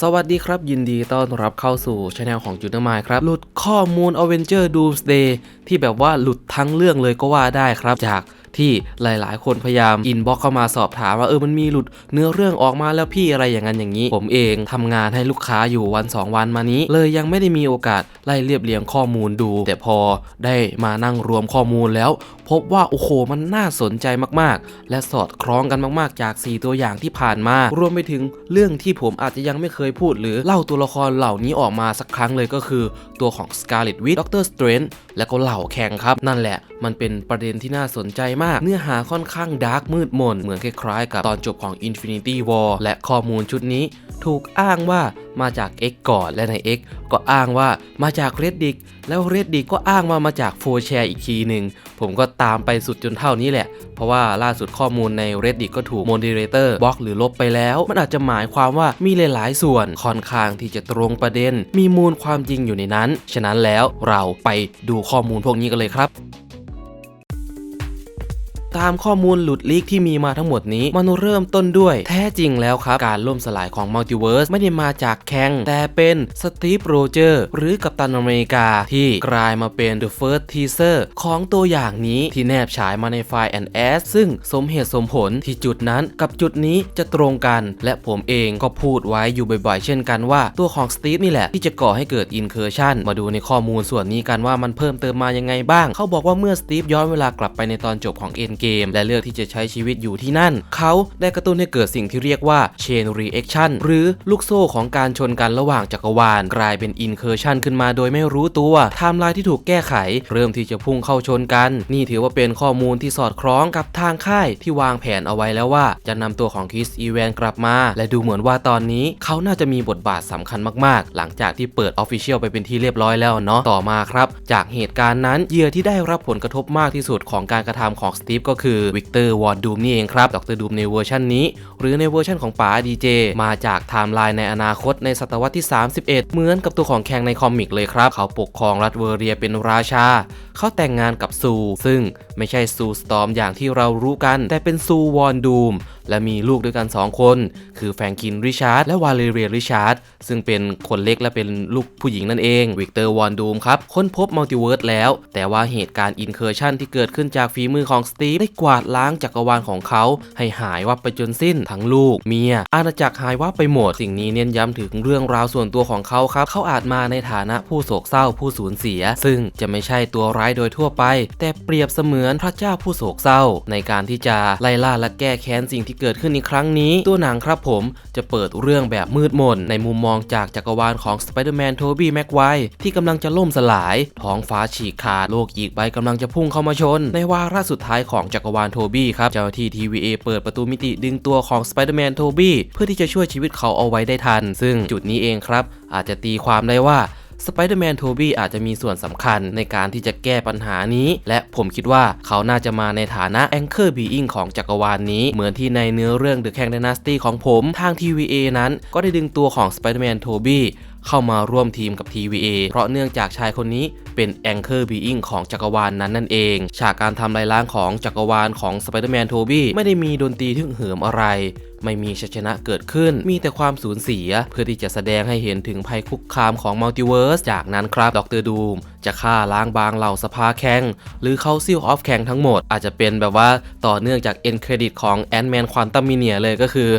สวัสดีครับ ยินดีต้อนรับเข้าสู่ช anel ของจูเนอร์มายครับ หลุดข้อมูล Avenger Doomsday ที่แบบว่าหลุดทั้งเรื่องเลยก็ว่าได้ครับจาก ที่หลายๆ คนพยายามอินบ็อกเข้ามาสอบถามว่าเออมันมีหลุดเนื้อเรื่องออกมาแล้วพี่อะไรอย่างนั้นอย่างนี้ ผมเองทำงานให้ลูกค้าอยู่วัน 2 วันมานี้ เลยยังไม่ได้มีโอกาสไล่เรียบเรียงข้อมูลดู แต่พอได้มานั่งรวมข้อมูลแล้ว พบว่าโอ้โหมันน่าสนใจมากๆ และสอดคล้องกันมากๆ จาก 4 ตัวอย่างที่ผ่านมารวมไปถึงเรื่องที่ผมอาจจะยังไม่เคยพูด หรือเล่าตัวละครเหล่านี้ออกมาสักครั้งเลยก็คือตัวของ Scarlet Witch Doctor Strange และก็เหล่าแข่งครับ นั่นแหละมันเป็นประเด็นที่น่าสนใจมากเนื้อหาค่อนข้างดาร์กมืดมน เหมือนคล้ายๆกับตอนจบของ Infinity War และข้อมูลชุดนี้ถูกอ้างว่ามาจาก X ก่อนและใน X ก็อ้างว่ามาจาก Reddit แล้ว Reddit ก็อ้างว่ามาจาก 4share อีกทีหนึ่ง ผมก็ตามไปสุดจนเท่านี้แหละ เพราะว่าล่าสุดข้อมูลใน Reddit ก็ถูก Moderator บล็อกหรือลบไปแล้ว มันอาจจะหมายความว่ามีหลาย ๆ ส่วนค่อนข้างที่จะตรงประเด็น มีมูลความจริงอยู่ในนั้น ฉะนั้นแล้วเราไปดูข้อมูลพวกนี้กันเลยครับ ตามข้อมูลหลุดลีกที่มีมาทั้งหมดนี้ มันเริ่มต้นด้วย แท้จริงแล้วครับ การล่มสลายของมัลติเวิร์สไม่ได้มาจากแคงแต่เป็นสตีฟโรเจอร์หรือกัปตันอเมริกาที่กลายมาเป็น The First Teaser ของตัวอย่างนี้ที่แนบฉายมาในไฟล์ and as ซึ่งสมเหตุสมผลที่จุดนั้นกับจุดนี้จะตรงกัน และผมเองก็พูดไว้อยู่บ่อยๆ เช่นกันว่าตัวของสตีฟนี่แหละที่จะก่อให้เกิดอินเคอร์ชันมาดูในข้อมูลส่วนนี้กันว่ามันเพิ่มเติมมายังไงบ้าง เขาบอกว่าเมื่อสตีฟย้อนเวลากลับไปในตอนจบของและเลือกที่จะใช้ชีวิตอยู่ที่นั่น เขาได้กระตุ้นให้เกิดสิ่งที่เรียกว่า Chain Reaction หรือลูกโซ่ของการชนกันระหว่างจักรวาล กลายเป็น Incursion ขึ้นมาโดยไม่รู้ตัวไทม์ไลน์ที่ถูกแก้ไข เริ่มที่จะพุ่งเข้าชนกัน นี่ถือว่าเป็นข้อมูลที่สอดคล้องกับทางค่ายที่วางแผนเอาไว้แล้วว่า จะนำตัวของคริสอีแวนกลับมา และดูเหมือนว่าตอนนี้เขาน่าจะมีบทบาทสำคัญมากๆ หลังจากที่เปิด Official ไปเป็นที่เรียบร้อยแล้วเนาะต่อมาครับ จากเหตุการณ์นั้นเหยื่อที่ได้รับผลกระทบมากที่สุดของการกระทำของสตีฟก็็คือวิกเตอร์วอร์ดูมนี่เองครับดรดูมในเวอร์ชันนี้ หรือในเวอร์ชันของป๋าดีเจมาจากไทม์ไลน์ในอนาคตในศตวรรษที่ 31 เหมือนกับตัวของแคงในคอมิกเลยครับ เขาปกครองรัฐเวอร์เรียเป็นราชา เขาแต่งงานกับซู ซึ่งไม่ใช่ซูสตอมอย่างที่เรารู้กัน แต่เป็นซูวอนดูมและมีลูกด้วยกัน 2 คน คือแฟรงกินริชาร์ดและวาเลเรียริชาร์ดซึ่งเป็นคนเล็กและเป็นลูกผู้หญิงนั่นเองวิกเตอร์วอนดูมครับค้นพบมัลติเวิร์สแล้ว แต่ว่าเหตุการณ์อินเคอร์ชันที่เกิดขึ้นจากฝีมือของสตีฟได้กวาดล้างจักรวาลของเขา ให้หายวับไปจนสิ้นทั้งลูกเมีย อาณาจักรหายวับไปหมด สิ่งนี้เน้นย้ำถึงเรื่องราวส่วนตัวของเขาครับ เขาอาจมาในฐานะผู้โศกเศร้าผู้สูญเสีย ซึ่งจะไม่ใช่ตัวร้ายโดยทั่วไป แต่เปรียบเสมือนพระเจ้าผู้โศกเศร้า ในการที่จะไล่ล่าและแก้แค้นสิ่งที่เกิดขึ้นในครั้งนี้ ตัวหนังครับผมจะเปิดเรื่องแบบมืดมน ในมุมมองจากจักรวาลของสไปเดอร์แมนโทบี้แม็กไวที่กำลังจะล่มสลาย ท้องฟ้าฉีกขาดโลกอีกใบกำลังจะพุ่งเข้ามาชน ในวาระสุดท้ายของจักรวาลโทบี้ครับ เจ้าหน้าที่ TVA เปิดประตูมิติดึงตัวของสไปเดอร์แมนโทบี้เพื่อที่จะช่วยชีวิตเขาเอาไว้ได้ทัน ซึ่งจุดนี้เองครับ อาจจะตีความได้ว่าสไปเดอร์แมนโทบี้อาจจะมีส่วนสำคัญในการที่จะแก้ปัญหานี้ และผมคิดว่าเขาน่าจะมาในฐานะแองเกอร์บีอิงของจักรวาลนนี้ เหมือนที่ในเนื้อเรื่อง The Kang Dynasty ของผม ทาง TVA นั้นก็ได้ดึงตัวของสไปเดอร์แมนโทบี้เข้ามาร่วมทีมกับ TVA เพราะเนื่องจากชายคนนี้ เป็นแองเกอร์บีอิงของจักรวาลนนั้นนั่นเอง ฉากการทำลายล้างของจักรวาลของสไปเดอร์แมนโทบี้ไม่ได้มีดนตรีทึ่งเหิมอะไรไม่มีชัยชนะเกิดขึ้น มีแต่ความสูญเสีย เพื่อที่จะแสดงให้เห็นถึงภัยคุกคามของมัลติเวิร์ส จากนั้นครับ ดรดูม จะฆ่าล้างบางเหล่าสภาแข่งหรือเขาซิลออฟแข่งทั้งหมด อาจจะเป็นแบบว่าต่อเนื่องจากเอ็นเครดิตของแอนด์แมนควอนตัมมิเนียเลยก็คือ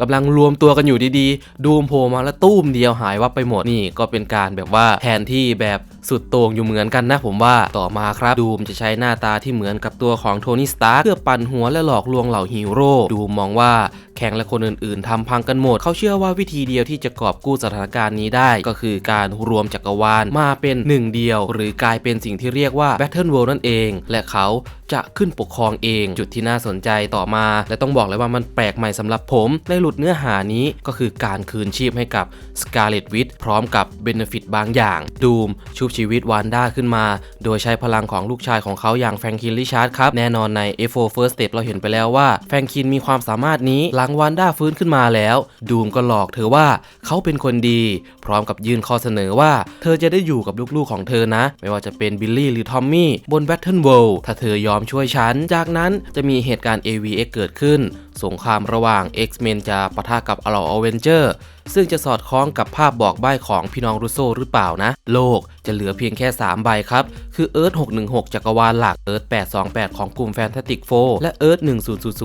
กำลังรวมตัวกันอยู่ดีๆ ดูมโผล่มาแล้วตุ้มเดียวหายวับไปหมดนี่ก็เป็นการแบบว่าแทนที่แบบ สุดโต่งอยู่เหมือนกันนะผมว่าต่อมาครับดูมจะใช้หน้าตาที่เหมือนกับตัวของโทนี่สตาร์เพื่อปั่นหัวและหลอกลวงเหล่าฮีโร่ดูมมองว่าแข่งและคนอื่นๆทำพังกันหมด เขาเชื่อว่าวิธีเดียวที่จะกอบกู้สถานการณ์นี้ได้ ก็คือการรวมจักรวาลมาเป็นหนึ่งเดียว หรือกลายเป็นสิ่งที่เรียกว่า Battle World นั่นเอง และเขาจะขึ้นปกครองเองจุดที่น่าสนใจต่อมา และต้องบอกเลยว่ามันแปลกใหม่สำหรับผมในหลุดเนื้อหานี้ก็คือการคืนชีพให้กับ Scarlet Witch พร้อมกับเบนฟิตบางอย่างดูมชุบชีวิตวานด้าขึ้นมา โดยใช้พลังของลูกชายของเขาอย่างแฟรงคินริชาร์ดครับ แน่นอนใน F4 First Step เราเห็นไปแล้วว่าแฟรงคินมีความสามารถนี้หลังวานด้าฟื้นขึ้นมาแล้ว ดูมก็หลอกเธอว่าเขาเป็นคนดี พร้อมกับยื่นข้อเสนอว่า เธอจะได้อยู่กับลูกๆของเธอนะ ไม่ว่าจะเป็นบิลลี่หรือทอมมี่บน Battle World ถ้าเธอยอมช่วยฉัน จากนั้นจะมีเหตุการณ์ AVX เกิดขึ้น สงครามระหว่าง X-Men จะปะทะกับเหล่าอเวนเจอร์ซึ่งจะสอดคล้องกับภาพบอกใบ้ของพี่น้องรูโซหรือเปล่านะ โลกจะเหลือเพียงแค่ 3 ใบครับ คือเอิร์ธ616 จักรวาลหลักเอิร์ธ828 ของกลุ่มแฟนตาติกโฟและเอิร์ธ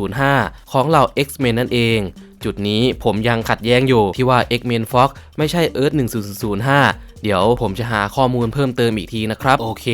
10005 ของเหล่า X-Men นั่นเอง จุดนี้ผมยังขัดแย้งอยู่ที่ว่า X-Men Fox ไม่ใช่เอิร์ธ10005 เดี๋ยวผมจะหาข้อมูลเพิ่มเติมอีกทีนะครับ โอเค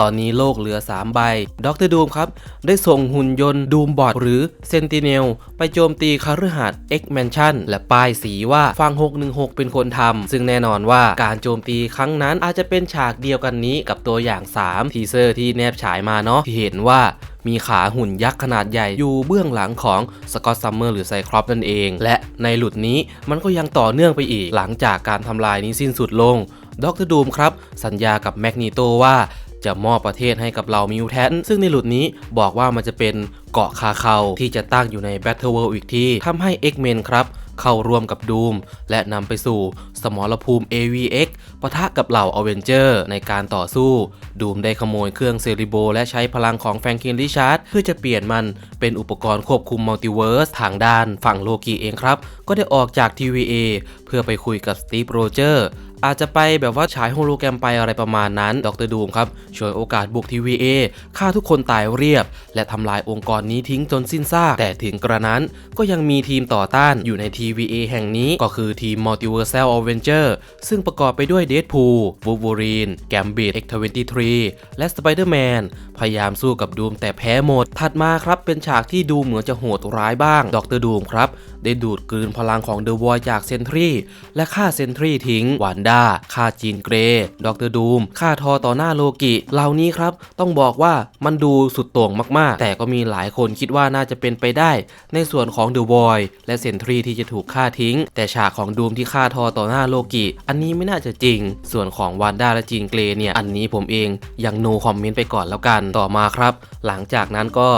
ตอนนี้โลกเหลือ 3 ใบด็อกเตอร์ดูมครับ ได้ส่งหุ่นยนต์ดูมบอดหรือเซนติเนลไปโจมตีคาฤหาสน์ X Mansion และป้ายสีว่าฟัง 616 เป็นคนทำซึ่งแน่นอนว่าการโจมตีครั้งนั้นอาจจะเป็นฉากเดียวกันนี้กับตัวอย่าง 3 ทีเซอร์ที่แนบฉายมาเนาะที่เห็นว่า มีขาหุ่นยักษ์ขนาดใหญ่อยู่เบื้องหลังของสกอตซัมเมอร์หรือไซครอปนั่นเอง และในหลุดนี้มันก็ยังต่อเนื่องไปอีก หลังจากการทำลายนี้สิ้นสุดลงดรดูมครับ สัญญากับแมกนีโตว่าจะมอบประเทศให้กับเรามิวแทนซึ่งในหลุดนี้บอกว่ามันจะเป็นเกาะคาเคาที่จะตั้งอยู่ในแบทเทิลเวิลด์อีกที่ทำให้ X-Men ครับ เข้าร่วมกับดูมและนำไปสู่สมรภูมิ AVX ปะทะกับเหล่าอเวนเจอร์ในการต่อสู้ ดูมได้ขโมยเครื่องเซริโบและใช้พลังของแฟรงคินริชาร์ดเพื่อจะเปลี่ยนมันเป็นอุปกรณ์ควบคุมมัลติเวิร์สทางด้านฝั่งโลกีเองครับ ก็ได้ออกจาก TVA เพื่อไปคุยกับสตีฟโรเจอร์ อาจจะไปแบบว่าฉายโฮโลแกรมไปอะไรประมาณนั้น ดรดูมครับช่วยโอกาสบุก TVA ฆ่าทุกคนตายเรียบ และทำลายองค์กรนี้ทิ้งจนสิ้นซาก แต่ถึงกระนั้นก็ยังมีทีมต่อต้านอยู่ใน TVA แห่งนี้ก็คือทีม Multiversal Avenger ซึ่งประกอบไปด้วย Deadpool Wolverine Gambit X23 และ Spider-Man พยายามสู้กับดูมแต่แพ้หมด ถัดมาครับเป็นฉากที่ดูเหมือนจะโหดร้ายบ้าง ดรดูมครับ ได้ดูดกลืนพลังของเดอะวอยจากเซนทรีและฆ่าเซนทรีทิ้งวานด้าฆ่าจีนเกรย์ดรดูมฆ่าทอต่อหน้าโลกิ เหล่านี้ครับ ต้องบอกว่ามันดูสุดโต่งมากๆ แต่ก็มีหลายคนคิดว่าน่าจะเป็นไปได้ ในส่วนของเดอะวอยและเซนทรีที่จะถูกฆ่าทิ้ง แต่ฉากของดูมที่ฆ่าทอต่อหน้าโลกิ อันนี้ไม่น่าจะจริง ส่วนของวานด้าและจีนเกรย์เนี่ย อันนี้ผมเองยังโนคอมเมนต์ไปก่อนแล้วกัน ต่อมาครับ หลังจากนั้นก็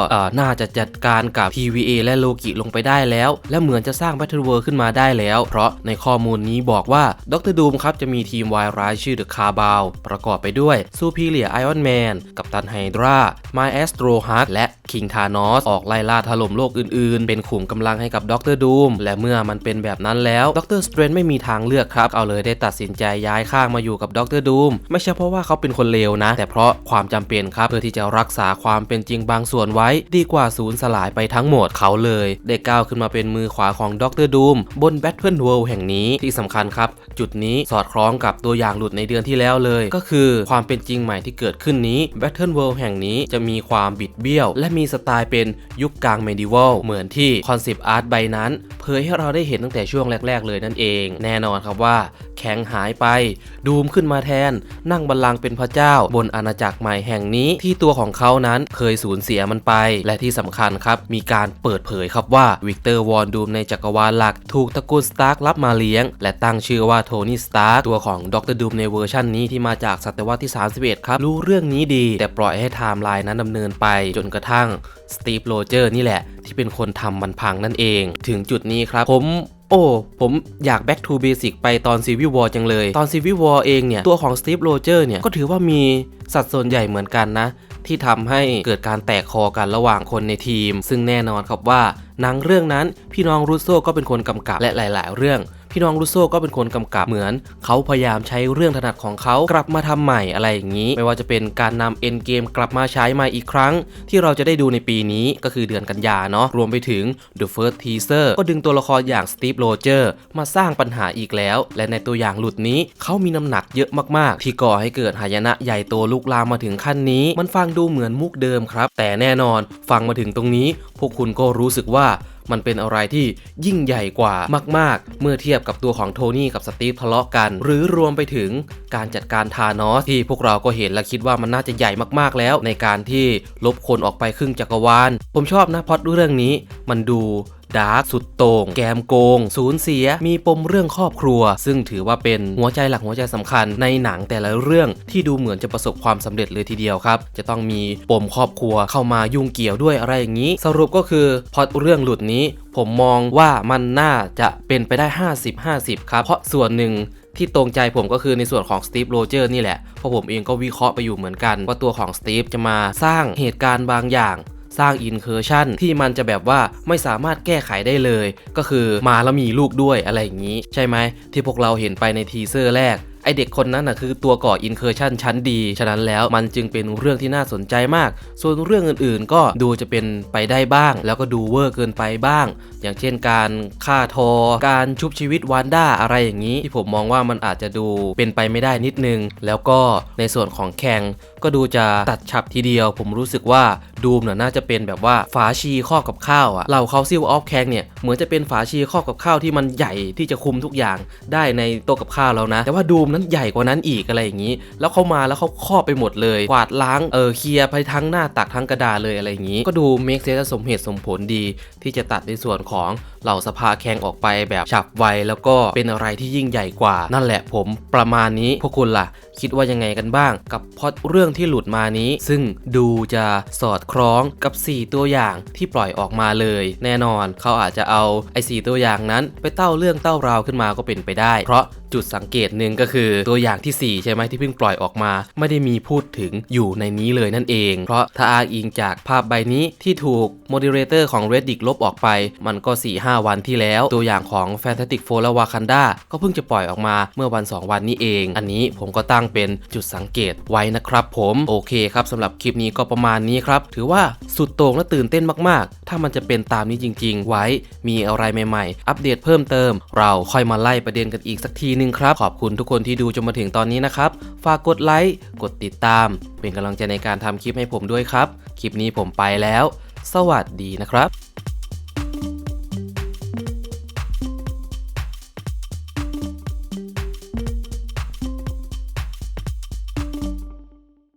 น่าจะจัดการกับ TVA และโลกิลงไปได้แล้ว และเหมือนจะสร้าง Battle World ขึ้นมาได้แล้ว เพราะในข้อมูลนี้บอกว่าดรดูมครับจะมีทีมวายร้ายชื่อ The Carbal ประกอบไปด้วย Superior Iron Man กัปตันไฮดรา Maestro Hulk และ King Thanos ออกไล่ล่าถล่มโลกอื่นๆ เป็นขุมกำลังให้กับด็อกเตอร์ดูมและเมื่อมันเป็นแบบนั้นแล้วด็อกเตอร์สเตรนไม่มีทางเลือกครับ เอาเลยได้ตัดสินใจย้ายข้างมาอยู่กับด็อกเตอร์ดูมไม่ใช่เพราะว่าเขาเป็นคนเลวนะ แต่เพราะความจำเป็นครับเพื่อที่จะรักษาความเป็นจริงบางส่วนไว้ ดีกว่าสูญสลายไปทั้งหมดเขาเลยได้ก้าวขึ้นมาเป็นมือขวาของด็อกเตอร์ดูมบนแบทเทิลเวิลด์แห่งนี้ที่สำคัญครับ จุดนี้สอดคล้องกับตัวอย่างหลุดในเดือนที่แล้วเลย ก็คือความเป็นจริงใหม่ที่เกิดขึ้นนี้ Battle World แห่งนี้จะมีความบิดเบี้ยว และมีสไตล์เป็นยุคกลางเมดิวัลเหมือนที่คอนเซปต์อาร์ตใบนั้น เผยให้เราได้เห็นตั้งแต่ช่วงแรก ๆ เลยนั่นเอง แน่นอนครับว่าแข็งหายไป ดูมขึ้นมาแทน นั่งบัลลังก์เป็นพระเจ้า บนอาณาจักรใหม่แห่งนี้ที่ตัวของเขานั้นเคยสูญเสียมันไป และที่สำคัญครับมีการเปิดเผยครับว่าวิกเตอร์วอนดูมในจักรวาลหลัก ถูกตระกูลสตาร์กรับมาเลี้ยง และตั้งชื่อว่าโทนี่สตาร์ตัวของดรดูมในเวอร์ชันนี้ที่มาจากศตวรรษที่ 31 ครับ รู้เรื่องนี้ดี แต่ปล่อยให้ไทม์ไลน์นั้นดำเนินไป จนกระทั่งสตีฟโรเจอร์นี่แหละ ที่เป็นคนทำมันพังนั่นเอง ถึงจุดนี้ครับผม โอ้ผมอยาก back to basic ไปตอน Civil War จังเลย ตอน Civil War เองเนี่ย ตัวของ Steve Roger เนี่ย ก็ถือว่ามีสัดส่วนใหญ่เหมือนกันนะ ที่ทำให้เกิดการแตกคอกันระหว่างคนในทีม ซึ่งแน่นอนครับว่าหนังเรื่องนั้นพี่น้องรูโซก็เป็นคนกำกับและหลาย ๆ เรื่อง พี่น้องรูโซก็เป็นคนกำกับเหมือน เขาพยายามใช้เรื่องถนัดของเขากลับมาทำใหม่อะไรอย่างนี้ ไม่ว่าจะเป็นการนำเอ็นเกมกลับมาใช้ใหม่อีกครั้ง ที่เราจะได้ดูในปีนี้ก็คือเดือนกันยาเนาะรวมไปถึง The First Teaser ก็ดึงตัวละครอย่าง Steve Roger มาสร้างปัญหาอีกแล้ว และในตัวอย่างหลุดนี้เขามีน้ำหนักเยอะมากๆ ที่ก่อให้เกิดหายนะใหญ่โตลุกลามมาถึงขั้นนี้ มันฟังดูเหมือนมุกเดิมครับ แต่แน่นอนฟังมาถึงตรงนี้ พวกคุณก็รู้สึกว่า มันเป็นอะไรที่ยิ่งใหญ่กว่ามาก ๆ เมื่อเทียบกับตัวของโทนี่กับสตีฟทะเลาะกัน หรือรวมไปถึงการจัดการทานอสที่พวกเราก็เห็นและคิดว่ามันน่าจะใหญ่มากๆแล้ว ในการที่ลบคนออกไปครึ่งจักรวาล ผมชอบนะพอดเรื่องนี้ มันดู ดาร์กสุดโต่ง แกมโกง สูญเสีย มีปมเรื่องครอบครัว ซึ่งถือว่าเป็นหัวใจหลักหัวใจสำคัญในหนังแต่ละเรื่องที่ดูเหมือนจะประสบความสำเร็จเลยทีเดียวครับ จะต้องมีปมครอบครัวเข้ามายุ่งเกี่ยวด้วยอะไรอย่างนี้ สรุปก็คือพอดเรื่องหลุดนี้ ผมมองว่ามันน่าจะเป็นไปได้ 50-50 ครับ เพราะส่วนหนึ่งที่ตรงใจผมก็คือในส่วนของสตีฟโรเจอร์นี่แหละ เพราะผมเองก็วิเคราะห์ไปอยู่เหมือนกัน ว่าตัวของสตีฟจะมาสร้างเหตุการณ์บางอย่าง สร้างอินเคอร์ชันที่มันจะแบบว่าไม่สามารถแก้ไขได้เลย ก็คือมาแล้วมีลูกด้วยอะไรอย่างนี้ ใช่ไหมที่พวกเราเห็นไปในทีเซอร์แรกไอเด็กคนนั้นน่ะคือตัวก่ออินเคอร์ชันชั้นดี ฉะนั้นแล้วมันจึงเป็นเรื่องที่น่าสนใจมาก ส่วนเรื่องอื่นๆ ก็ดูจะเป็นไปได้บ้าง แล้วก็ดูเวอร์เกินไปบ้าง อย่างเช่นการฆ่าทอ การชุบชีวิตวานด้าอะไรอย่างนี้ ที่ผมมองว่ามันอาจจะดูเป็นไปไม่ได้นิดนึง แล้วก็ในส่วนของแข่ง ก็ดูจะตัดฉับทีเดียว ผมรู้สึกว่าดูมน่ะน่าจะเป็นแบบว่าฝาชีครอบกับข้าวอะเราเขาซิลออฟแข่งเนี่ยเหมือนจะเป็นฝาชีครอบกับข้าวที่มันใหญ่ที่จะคุมทุกอย่างได้ในโต๊ะกับข้าวแล้วนะ แต่ว่าดูมนั้นใหญ่กว่านั้นอีกอะไรอย่างนี้ แล้วเขามาแล้วเขาครอบไปหมดเลยกวาดล้างเออเคลียร์ไปทั้งหน้าตักทั้งกระดาษเลยอะไรอย่างนี้ ก็ดูเมคเซนสมเหตุสมผลดี ที่จะตัดในส่วนของเหล่าสภาแข่งออกไปแบบฉับไว แล้วก็เป็นอะไรที่ยิ่งใหญ่กว่า นั่นแหละผมประมาณนี้พวกคุณล่ะ คิดว่ายังไงกันบ้าง กับพอตเรื่องที่หลุดมานี้ ซึ่งดูจะสอดคล้องกับ 4 ตัวอย่างที่ปล่อยออกมาเลย แน่นอนเขาอาจจะเอาไอ้สตัวอย่างนั้น ไปเต้าเรื่องเต้าราวขึ้นมาก็เป็นไปได้ เพราะจุดสังเกตหนึ่งก็คือตัวอย่างทีสี่4 ใช่ไหมที่เพิ่งปล่อยออกมา ไม่ได้มีพูดถึงอยู่ในนี้เลยนั่นเอง เพราะถ้าอ้างอิงจากภาพใบนี้ที่ถูกโมดิเรเตอร์ของ Reddit ลบบออกไป มันก็ 4-5 วันที่แล้ว ตัวอย่างของ Fantastic Four และ Wakanda ก็เพิ่งจะปล่อยออกมาเมื่อวัน 2 วันนี้เอง อันนี้ผมก็ตั้งเป็นจุดสังเกตไว้นะครับผมโอเคครับสำหรับคลิปนี้ก็ประมาณนี้ครับ ถือว่าสุดโต่งและตื่นเต้นมากๆ ถ้ามันจะเป็นตามนี้จริง ๆ ไว้มีอะไรใหม่ๆ อัปเดตเพิ่มเติม เราค่อยมาไล่ประเด็นกันอีกสักทีนึงครับ ขอบคุณทุกคนที่ดูจนมาถึงตอนนี้นะครับ ฝากกดไลค์กดติดตาม เป็นกำลังใจในการทำคลิปให้ผมด้วยครับ คลิปนี้ผมไปแล้ว สวัสดีนะครับ